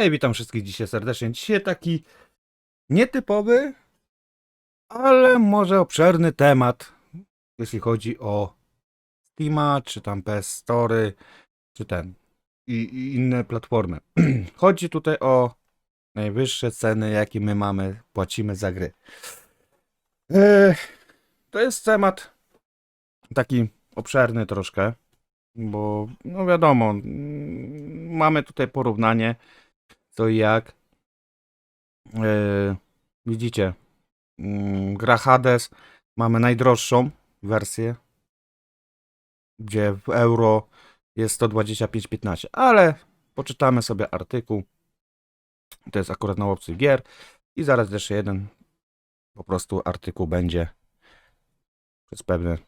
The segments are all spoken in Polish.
Hej, witam wszystkich dzisiaj serdecznie. Dzisiaj taki nietypowy, ale może obszerny temat, jeśli chodzi o Steama, czy tam PS Story, czy ten i, i inne platformy. chodzi tutaj o najwyższe ceny, jakie my mamy, płacimy za gry. To jest temat taki obszerny troszkę, bo no wiadomo, mm, mamy tutaj porównanie co i jak. E, widzicie, mm, gra Hades mamy najdroższą wersję, gdzie w euro jest 125,15, ale poczytamy sobie artykuł. To jest akurat na opcji gier i zaraz jeszcze jeden po prostu artykuł będzie przez pewny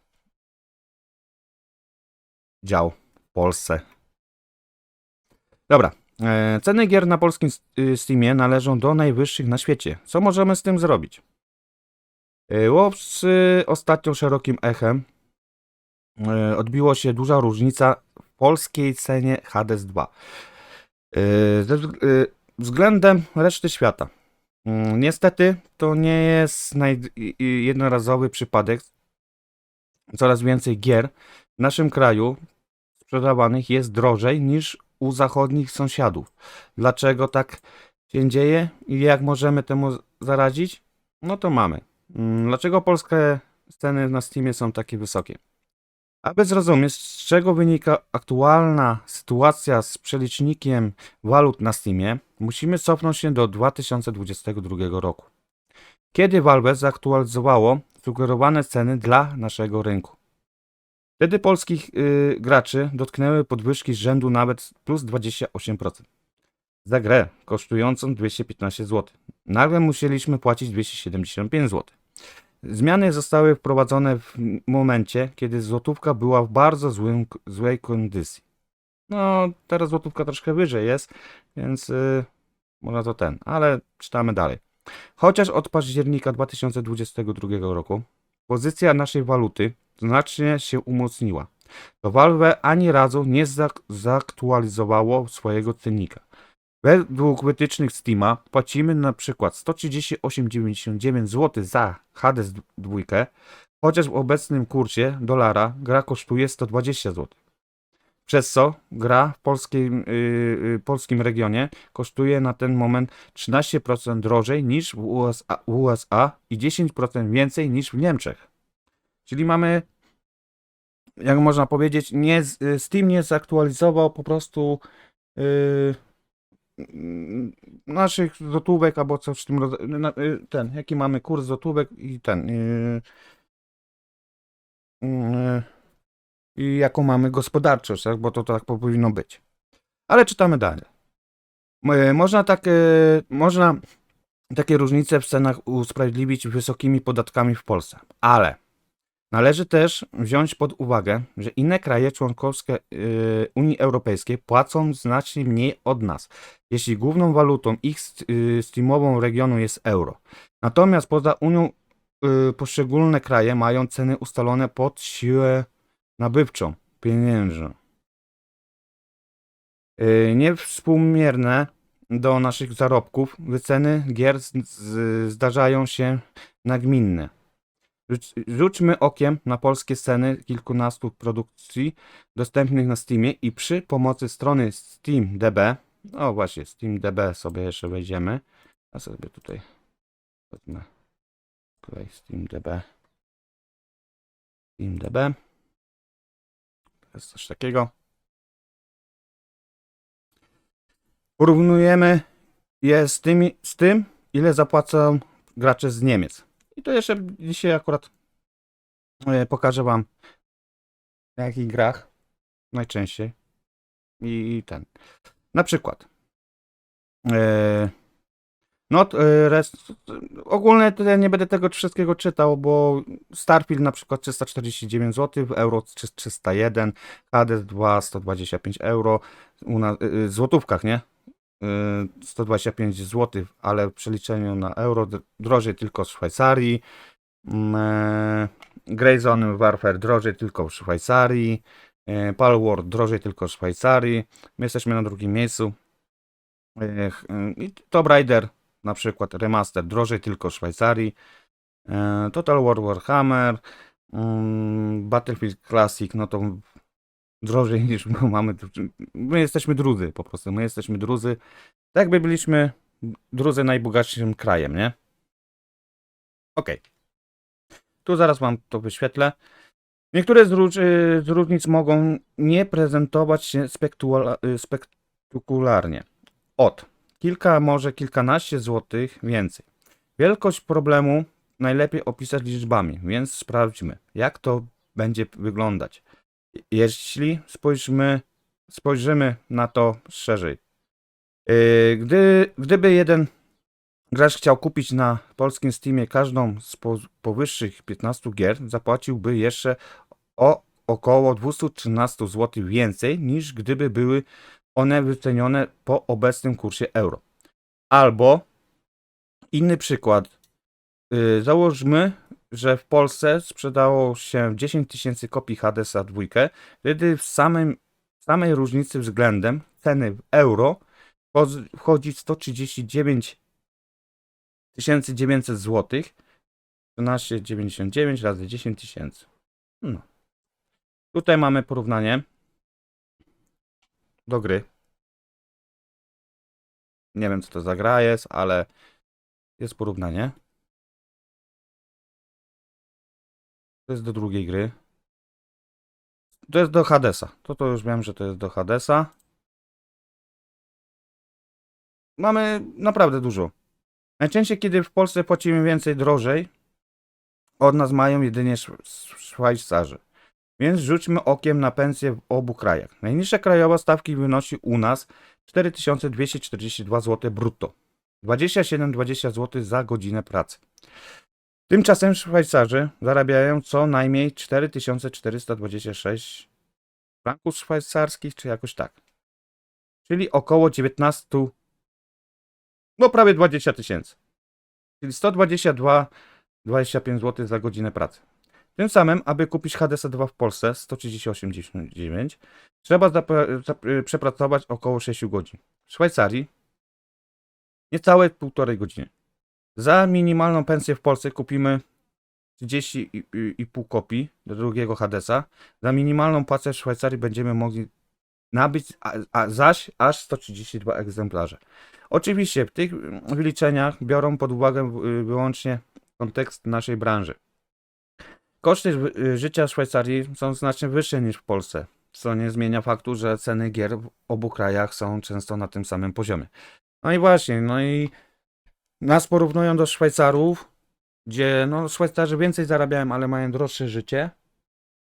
dział w Polsce. Dobra, Ceny gier na polskim y, Steamie należą do najwyższych na świecie. Co możemy z tym zrobić? E, Łowcy ostatnio szerokim echem e, odbiło się duża różnica w polskiej cenie Hades 2. E, ze wzg- e, Względem reszty świata. Mm, Niestety to nie jest jednorazowy przypadek. Coraz więcej gier w naszym kraju sprzedawanych jest drożej niż u zachodnich sąsiadów. Dlaczego tak się dzieje i jak możemy temu zaradzić? No to mamy. Mm, Dlaczego polskie ceny na Steamie są takie wysokie? Aby zrozumieć, z czego wynika aktualna sytuacja z przelicznikiem walut na Steamie, musimy cofnąć się do 2022 roku, kiedy Valve zaktualizowało sugerowane ceny dla naszego rynku. Wtedy polskich y, graczy dotknęły podwyżki z rzędu nawet plus 28%. Za grę kosztującą 215 zł. Nagle musieliśmy płacić 275 zł. Zmiany zostały wprowadzone w momencie, kiedy złotówka była w bardzo złym, złej kondycji. No, teraz złotówka troszkę wyżej jest, więc y, można to ten, ale czytamy dalej. Chociaż od października 2022 roku pozycja naszej waluty znacznie się umocniła. To Valve ani razu nie zak- zaktualizowało swojego cennika. Według wytycznych Steama płacimy na przykład 138,99 zł za Hades 2, chociaż w obecnym kursie dolara gra kosztuje 120 zł. Przez co gra w polskim, yy, polskim regionie kosztuje na ten moment 13% drożej niż w USA, w USA i 10% więcej niż w Niemczech. Czyli mamy, jak można powiedzieć, nie, y, Steam nie zaktualizował po prostu yy, naszych złotówek albo coś w tym rodzaju. y, Ten, jaki mamy kurs złotówek i ten. Yy, I jaką mamy gospodarczość, tak? bo to tak powinno być. Ale czytamy dalej. Mo- Można tak, yy, można takie różnice w cenach usprawiedliwić wysokimi podatkami w Polsce, ale Należy też wziąć pod uwagę, że inne kraje członkowskie y, Unii Europejskiej płacą znacznie mniej od nas, jeśli główną walutą ich y, steamową regionu jest euro. Natomiast poza Unią y, poszczególne kraje mają ceny ustalone pod siłę nabywczą pieniędzy. Y, Niewspółmierne do naszych zarobków wyceny gier zdarzają się nagminne. Rzuć- Rzućmy okiem na polskie sceny kilkunastu produkcji dostępnych na Steamie i przy pomocy strony SteamDB, o właśnie, SteamDB sobie jeszcze wejdziemy. Ja sobie tutaj wezmę tutaj SteamDB. SteamDB. To jest coś takiego. Porównujemy je z, tymi, z tym, ile zapłacą gracze z Niemiec. I to jeszcze dzisiaj akurat e, pokażę Wam na jakich grach najczęściej. I ten. Na przykład. E, no, e, rest, ogólnie to ja nie będę tego wszystkiego czytał, bo Starfield na przykład 349 zł, euro 301, Hades 2 125 euro, u e, w złotówkach, nie? E, 125 zł, ale w przeliczeniu na euro dr- drożej tylko w Szwajcarii. Mm, e, Grey Zone Warfare drożej tylko w Szwajcarii. E, Palworld drożej tylko w Szwajcarii. My jesteśmy na drugim miejscu. Y, I Tomb Raider, na przykład remaster, drożej tylko w Szwajcarii. E, Total War Warhammer, mm, Battlefield Classic, no to drożej niż my mamy. My jesteśmy drudzy po prostu, my jesteśmy drudzy. Tak jakby byliśmy drudzy najbogatszym krajem, nie? Okej. Tu zaraz wam to wyświetlę. Niektóre y, z różnic mogą nie prezentować się y, spektakularnie. Od kilka, może kilkanaście złotych więcej. Wielkość problemu najlepiej opisać liczbami, więc sprawdźmy, jak to będzie wyglądać. Jeśli spojrzymy, spojrzymy na to szerzej. Yy, Gdy, gdyby jeden gracz chciał kupić na polskim Steamie każdą z po, powyższych 15 gier, zapłaciłby jeszcze o około 213 zł więcej, niż gdyby były one wycenione po obecnym kursie euro. Albo inny przykład. Yy, Załóżmy, że w Polsce sprzedało się 10 tysięcy kopii Hadesa 2, wtedy w samym, samej różnicy względem ceny w euro wchodzi- wchodzi 139 900 zł. 13,99 razy 10 tysięcy. No. Tutaj mamy porównanie do gry. Nie wiem, co to za gra jest, ale jest porównanie. To jest do drugiej gry. To jest do Hadesa. To to już wiem, że to jest do Hadesa. Mamy naprawdę dużo. Najczęściej, kiedy w Polsce płacimy więcej drożej, od nas mają jedynie Szw- Szwajcarzy. Więc rzućmy okiem na pensje w obu krajach. Najniższa krajowa stawki wynosi u nas 4242 zł brutto. 27-20 zł za godzinę pracy. Tymczasem Szwajcarzy zarabiają co najmniej 4426 franków szwajcarskich, czy jakoś tak. Czyli około 19, no prawie 20 tysięcy. Czyli 122 25 zł za godzinę pracy. Tym samym, aby kupić HDS 2 w Polsce 138,99 trzeba zap- przepracować około 6 godzin. W Szwajcarii niecałe półtorej godziny. Za minimalną pensję w Polsce kupimy 30,5 kopii do drugiego Hadesa. Za minimalną płacę w Szwajcarii będziemy mogli nabyć, a, a zaś aż 132 egzemplarze. Oczywiście w tych wyliczeniach biorą pod uwagę y, wyłącznie kontekst naszej branży. Koszty ży- życia w Szwajcarii są znacznie wyższe niż w Polsce, co nie zmienia faktu, że ceny gier w obu krajach są często na tym samym poziomie. No i właśnie, no i nas porównują do Szwajcarów, gdzie no Szwajcarzy więcej zarabiają, ale mają droższe życie,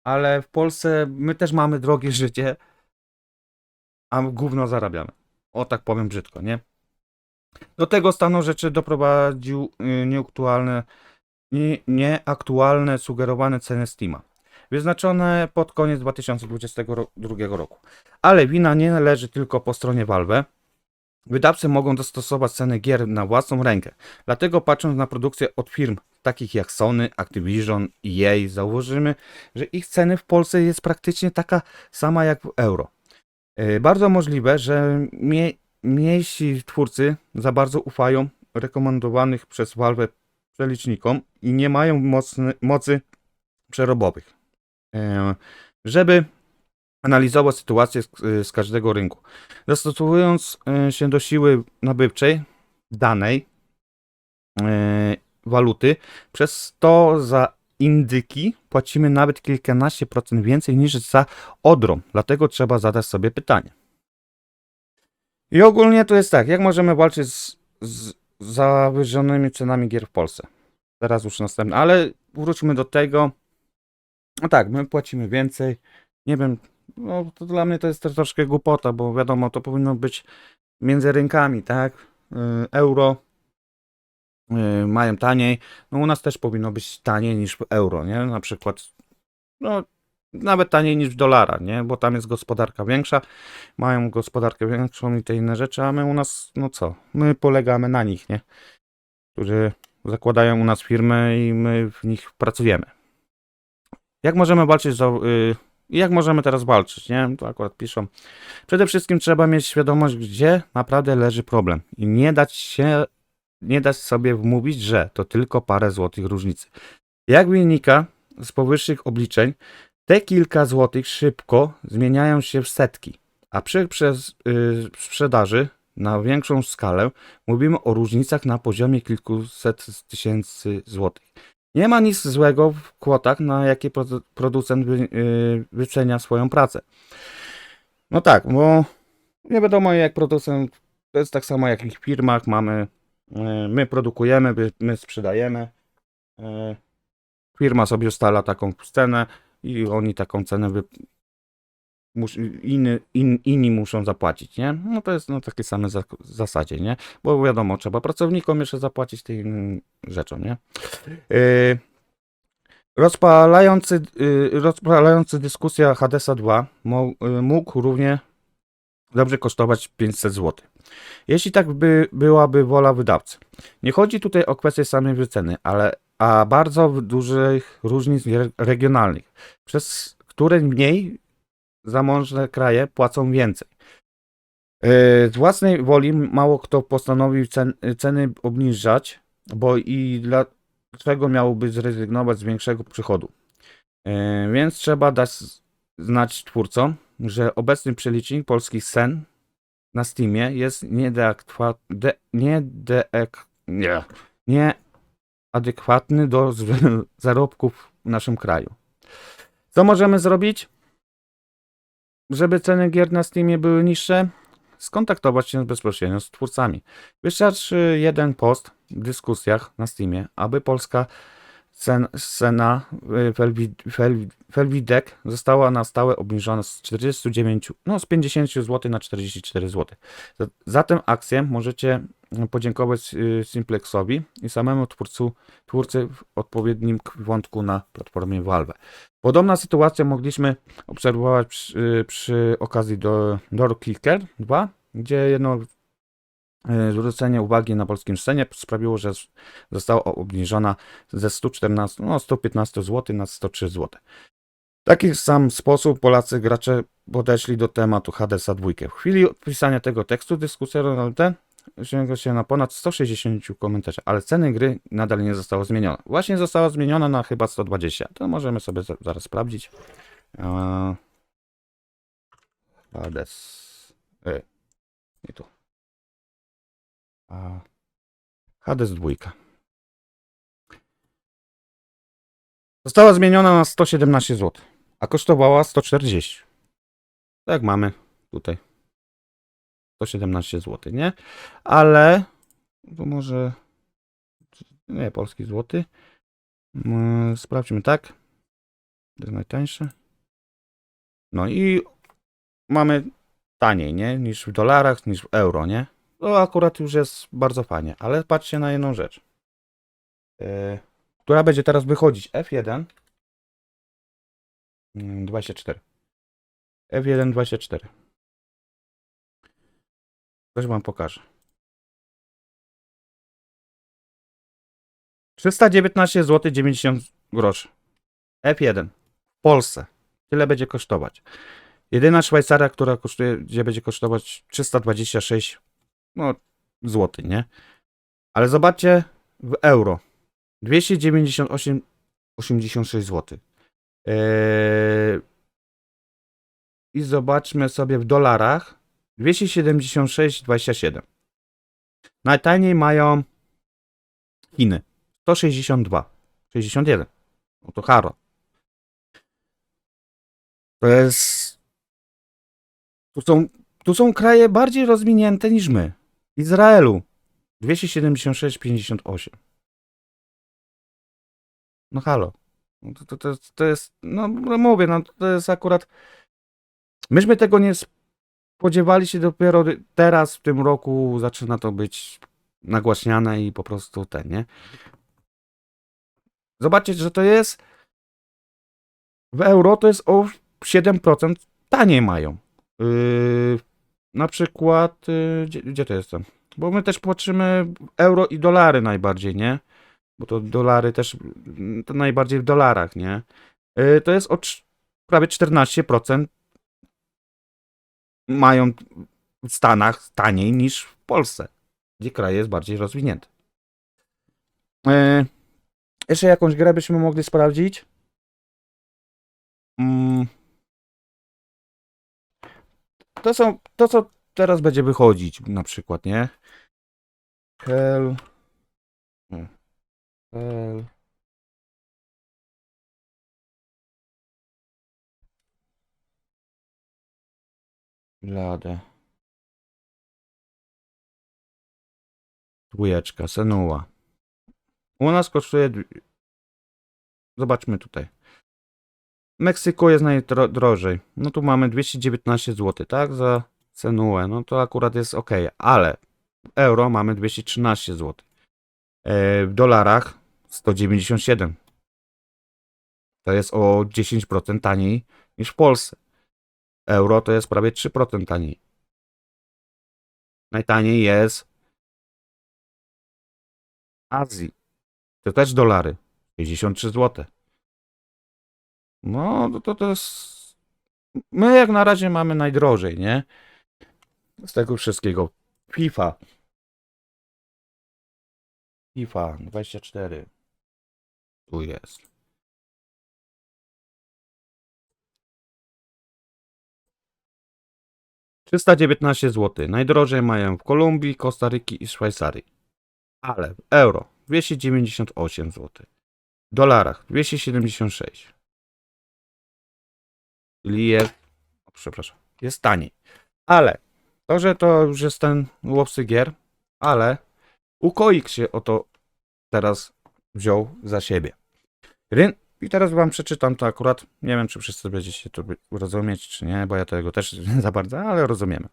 ale w Polsce my też mamy drogie życie, a gówno zarabiamy. O tak powiem brzydko, nie? Do tego stanu rzeczy doprowadził y, nieaktualne, nie, nieaktualne sugerowane ceny Steama, wyznaczone pod koniec 2022 roku. Ale wina nie leży tylko po stronie Valve. Wydawcy mogą dostosować ceny gier na własną rękę. Dlatego patrząc na produkcję od firm takich jak Sony, Activision, EA, założymy, że ich ceny w Polsce jest praktycznie taka sama jak w euro. Yy, Bardzo możliwe, że mie- mniejsi twórcy za bardzo ufają rekomendowanych przez Valve przelicznikom i nie mają mocny, mocy przerobowych, e, żeby analizować sytuację z, z każdego rynku. Dostosowując e, się do siły nabywczej danej e, waluty, przez to za indyki płacimy nawet kilkanaście procent więcej niż za odrą. Dlatego trzeba zadać sobie pytanie. I ogólnie to jest tak, jak możemy walczyć z, z zawyżonymi cenami gier w Polsce. Teraz już następne, ale wróćmy do tego. No tak, my płacimy więcej. Nie wiem, no to dla mnie to jest też troszkę głupota, bo wiadomo, to powinno być między rynkami, tak? Yy, Euro yy, mają taniej. No u nas też powinno być taniej niż w euro, nie? Na przykład, no nawet taniej niż w dolara, nie? Bo tam jest gospodarka większa, mają gospodarkę większą i te inne rzeczy, a my u nas, no co? My polegamy na nich, nie? Którzy zakładają u nas firmy i my w nich pracujemy. Jak możemy walczyć z, y, I jak możemy teraz walczyć, nie? To akurat piszą. Przede wszystkim trzeba mieć świadomość, gdzie naprawdę leży problem. I nie dać się, nie dać sobie wmówić, że to tylko parę złotych różnicy. Jak wynika z powyższych obliczeń, te kilka złotych szybko zmieniają się w setki. A przy przez, yy, sprzedaży na większą skalę mówimy o różnicach na poziomie kilkuset tysięcy złotych. Nie ma nic złego w kwotach, na jakie produ- producent yy, wycenia swoją pracę. No tak, bo nie wiadomo jak producent, to jest tak samo jak w firmach, mamy, yy, my produkujemy, my, my sprzedajemy, yy, firma sobie ustala taką cenę i oni taką cenę mus, inny, in, inni muszą zapłacić, nie? No to jest na takiej samej za, zasadzie, nie? Bo wiadomo, trzeba pracownikom jeszcze zapłacić tym rzeczom, nie? Yy, rozpalający, yy, rozpalający dyskusja Hadesa 2 mo, yy, mógł równie dobrze kosztować 500 zł. Jeśli tak by byłaby wola wydawcy. Nie chodzi tutaj o kwestię samej wyceny, ale a bardzo dużych różnic re- regionalnych, przez które mniej zamożne kraje płacą więcej. Yy, Z własnej woli mało kto postanowił cen, ceny obniżać, bo i dlaczego miałby zrezygnować z większego przychodu. Yy, Więc trzeba dać znać twórcom, że obecny przelicznik polskich sen na Steamie jest nieadekwatny, do zarobków w naszym kraju. Co możemy zrobić? Żeby ceny gier na Steamie były niższe, skontaktować się bezpośrednio z twórcami. Wystarczy jeden post w dyskusjach na Steamie, aby polska cen, cena y, Felwi- Fel- Felwidek została na stałe obniżona z 49, no z 50 zł na 44 zł. Za- Za tę akcję możecie podziękować y, Simplexowi i samemu twórcu, twórcy w odpowiednim wątku na platformie Valve. Podobna sytuacja mogliśmy obserwować przy, przy okazji do Door Kicker 2, gdzie jedno e, zwrócenie uwagi na polskim scenie sprawiło, że została obniżona ze 114, no 115 zł na 103 zł. W taki sam sposób Polacy gracze podeszli do tematu Hadesa 2. W chwili odpisania tego tekstu dyskusja Ronaldo sięga się na ponad 160 komentarzy, ale ceny gry nadal nie została zmieniona. Właśnie została zmieniona na chyba 120. To możemy sobie za- zaraz sprawdzić. Hades. E, nie tu. Hades 2. Została zmieniona na 117 zł, a kosztowała 140. Tak mamy tutaj. 117 zł, nie? Ale to może nie, polski złoty. Mm, Sprawdźmy tak. To jest najtańsze. No i mamy taniej, nie? Niż w dolarach, niż w euro, nie? To akurat już jest bardzo fajnie, ale patrzcie na jedną rzecz. Yy, która będzie teraz wychodzić? F1 mm, 24. F1 24. Coś wam pokażę. 319 zł 90 groszy. F1 w Polsce. Tyle będzie kosztować. Jedyna Szwajcaria, która kosztuje, gdzie będzie kosztować 326 no, zł, nie? Ale zobaczcie w euro. 298,86 zł. Eee, I zobaczmy sobie w dolarach. 276,27. Najtaniej mają Chiny. 162. 61. No to haro. To jest. Tu są, tu są kraje bardziej rozwinięte niż my. Izraelu 276,58. No halo. No To, to, to, jest- to jest. No no mówię, no to jest akurat. Myśmy tego nie spodziewali się dopiero teraz, w tym roku zaczyna to być nagłaśniane i po prostu ten, nie? Zobaczcie, że to jest w euro to jest o 7% taniej mają. Yy, na przykład, yy, gdzie, gdzie to jest tam? Bo my też patrzymy euro i dolary najbardziej, nie? Bo to dolary też, to najbardziej w dolarach, nie? Yy, to jest o prawie 14% mają w Stanach taniej niż w Polsce, gdzie kraj jest bardziej rozwinięty. E, jeszcze jakąś grę byśmy mogli sprawdzić? Mm. To są, to co teraz będzie wychodzić na przykład, nie? Hell. Hell. Bladę. Dwójeczka, Senua. U nas kosztuje. Zobaczmy tutaj. Meksyku jest najdrożej. No tu mamy 219 zł, tak? Za Senuę. No to akurat jest ok, ale euro mamy 213 zł. E, w dolarach 197. To jest o 10% taniej niż w Polsce. Euro to jest prawie 3% taniej. Najtaniej jest Azji. To też dolary. 63 zł. No, to, to jest. My jak na razie mamy najdrożej, nie? Z tego wszystkiego. FIFA. FIFA 24. Tu jest. Trzysta dziewiętnaście zł. Najdrożej mają w Kolumbii, Kostaryki i Szwajcarii. Ale w euro 298 zł. W dolarach 276. Czyli jest. O, przepraszam. Jest taniej. Ale to, że to już jest ten łowcy gier, ale Ukoik się o to teraz wziął za siebie. Ryn... I teraz wam przeczytam to akurat. Nie wiem, czy wszyscy będziecie to rozumieć, czy nie, bo ja tego też za bardzo, ale rozumiemy.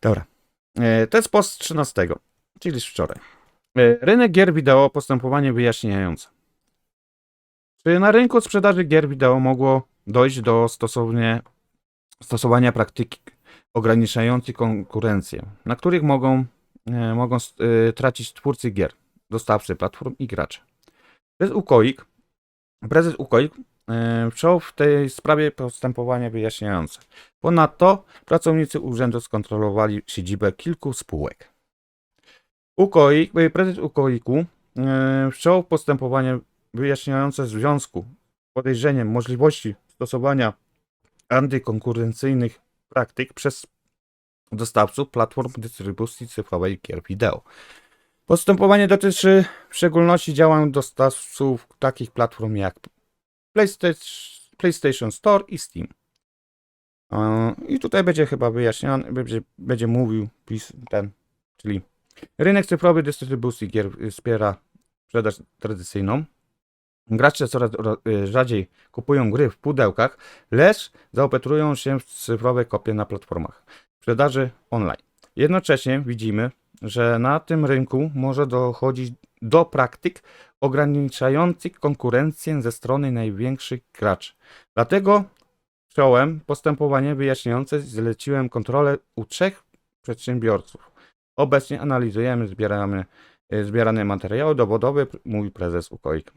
Dobra. E, To jest post 13, czyli z wczoraj. E, Rynek gier wideo, postępowanie wyjaśniające. Czy na rynku sprzedaży gier wideo mogło dojść do stosownie, stosowania praktyki ograniczającej konkurencję, na których mogą, e, mogą tracić twórcy gier, dostawcy platform i gracze? Prezes UKOIK, prezes UKOIK wszczął w tej sprawie postępowanie wyjaśniające. Ponadto pracownicy urzędu skontrolowali siedzibę kilku spółek. UKOIK, e, prezes UKOIK-u wszczął postępowanie wyjaśniające w związku z podejrzeniem możliwości stosowania antykonkurencyjnych praktyk przez dostawców platform dystrybucji cyfrowej gier wideo. Postępowanie dotyczy w szczególności działań dostawców takich platform jak PlayStation, Store i Steam. I tutaj będzie chyba wyjaśniony, będzie, będzie mówił pis- ten, czyli rynek cyfrowy dystrybucji gier wspiera sprzedaż tradycyjną. Gracze coraz y, rzadziej kupują gry w pudełkach, lecz zaopatrują się w cyfrowe kopie na platformach sprzedaży online. Jednocześnie widzimy, że na tym rynku może dochodzić do praktyk ograniczających konkurencję ze strony największych graczy. Dlatego wszcząłem postępowanie wyjaśniające zleciłem kontrolę u trzech przedsiębiorców. Obecnie analizujemy, zbieramy y, zbierane materiały dowodowe, mówi prezes UKOIK.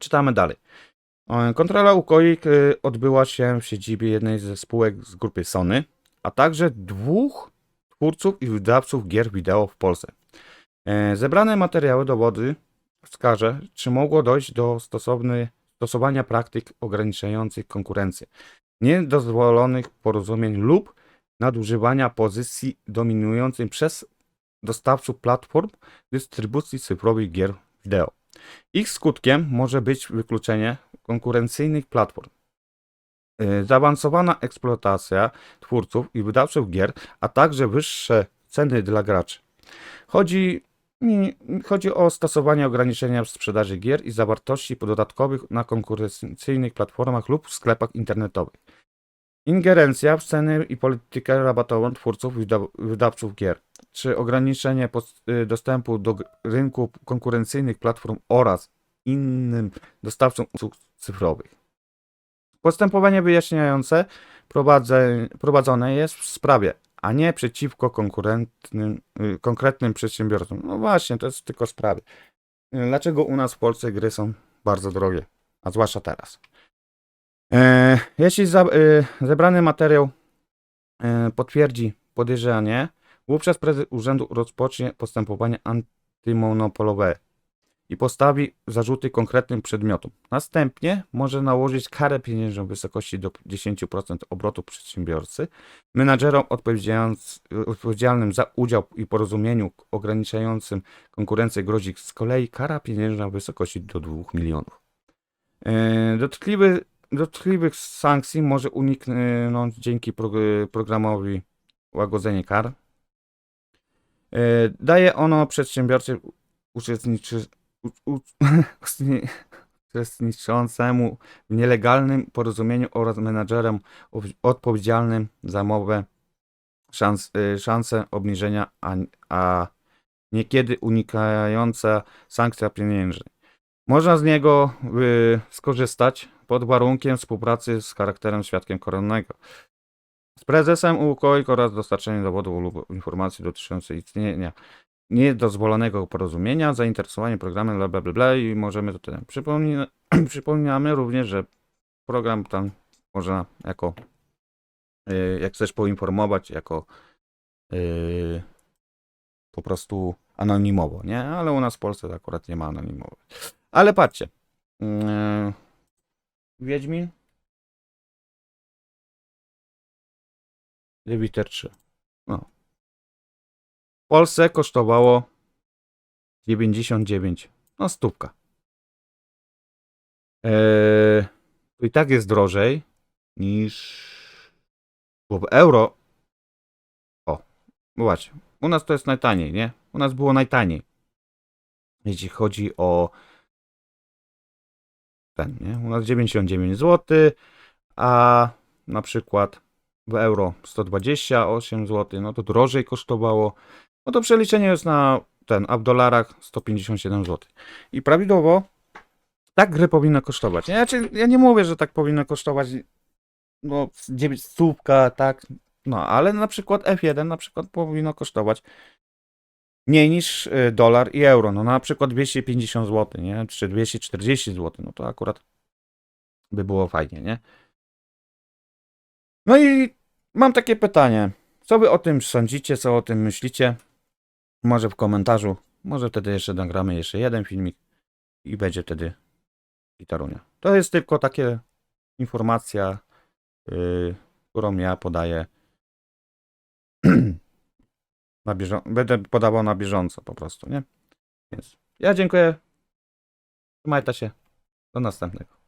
Czytamy dalej. E, Kontrola UKOIK y, odbyła się w siedzibie jednej ze spółek z grupy Sony, a także dwóch twórców i wydawców gier wideo w Polsce. E, Zebrane materiały dowody wskaże, czy mogło dojść do stosowania praktyk ograniczających konkurencję, niedozwolonych porozumień lub nadużywania pozycji dominującej przez dostawców platform dystrybucji cyfrowych gier wideo. Ich skutkiem może być wykluczenie konkurencyjnych platform, zaawansowana eksploatacja twórców i wydawców gier, a także wyższe ceny dla graczy. Chodzi, chodzi o stosowanie ograniczenia w sprzedaży gier i zawartości dodatkowych na konkurencyjnych platformach lub w sklepach internetowych. Ingerencja w ceny i politykę rabatową twórców i wyda- wydawców gier, czy ograniczenie y, dostępu do rynku konkurencyjnych platform oraz innym dostawcom usług cyfrowych. Postępowanie wyjaśniające prowadzone jest w sprawie, a nie przeciwko y, konkretnym przedsiębiorcom. No właśnie, to jest tylko sprawy. Y, Dlaczego u nas w Polsce gry są bardzo drogie, a zwłaszcza teraz? E, jeśli za, e, zebrany materiał e, potwierdzi podejrzenie, wówczas prezes urzędu rozpocznie postępowanie antymonopolowe i postawi zarzuty konkretnym przedmiotom. Następnie może nałożyć karę pieniężną w wysokości do 10% obrotu przedsiębiorcy, menadżerom odpowiedzialnym za udział i porozumieniu ograniczającym konkurencję grozi z kolei kara pieniężna w wysokości do 2 milionów. E, Dotkliwy, dotkliwych sankcji może uniknąć dzięki prog- programowi łagodzenie kar. E, Daje ono przedsiębiorcy uczestniczy, uczestniczącemu w nielegalnym porozumieniu oraz menadżerem odpowiedzialnym za mowę szans, y, szansę obniżenia, a, a niekiedy unikająca sankcja pieniężnej. Można z niego y, skorzystać pod warunkiem współpracy z charakterem świadkiem koronnego. Z prezesem UKOIK oraz dostarczenie dowodów lub informacji dotyczących istnienia niedozwolonego porozumienia, zainteresowanie programem bla bla bla, bla i możemy to tyle. Przypomnij, przypominamy również, że program tam można jako y, jak chcesz poinformować, jako y, po prostu anonimowo, nie? Ale u nas w Polsce to akurat nie ma anonimowo. Ale patrzcie. Yy, Wiedźmin. Jupiter 3. No. Polsce kosztowało 99. No stówka. Eee, to i tak jest drożej niż w euro. O, właśnie. U nas to jest najtaniej, nie? U nas było najtaniej. Jeśli chodzi o ten, nie? U nas 99 zł, a na przykład w euro 128 zł, no to drożej kosztowało. No to przeliczenie jest na ten, a w dolarach 157 zł. I prawidłowo tak gry powinno kosztować. Ja, ja nie mówię, że tak powinno kosztować no 9 stówka, tak, no ale na przykład F1 na przykład powinno kosztować mniej niż y, dolar i euro. No na przykład 250 zł, nie? Czy 240 zł, no to akurat by było fajnie, nie? No i mam takie pytanie. Co wy o tym sądzicie, co o tym myślicie? Może w komentarzu. Może wtedy jeszcze nagramy jeszcze jeden filmik i będzie wtedy gitarunia. To jest tylko takie informacja, yy, którą ja podaję na bieżąco. Będę podawał na bieżąco po prostu, nie? Więc ja dziękuję. Trzymajcie się. Do następnego.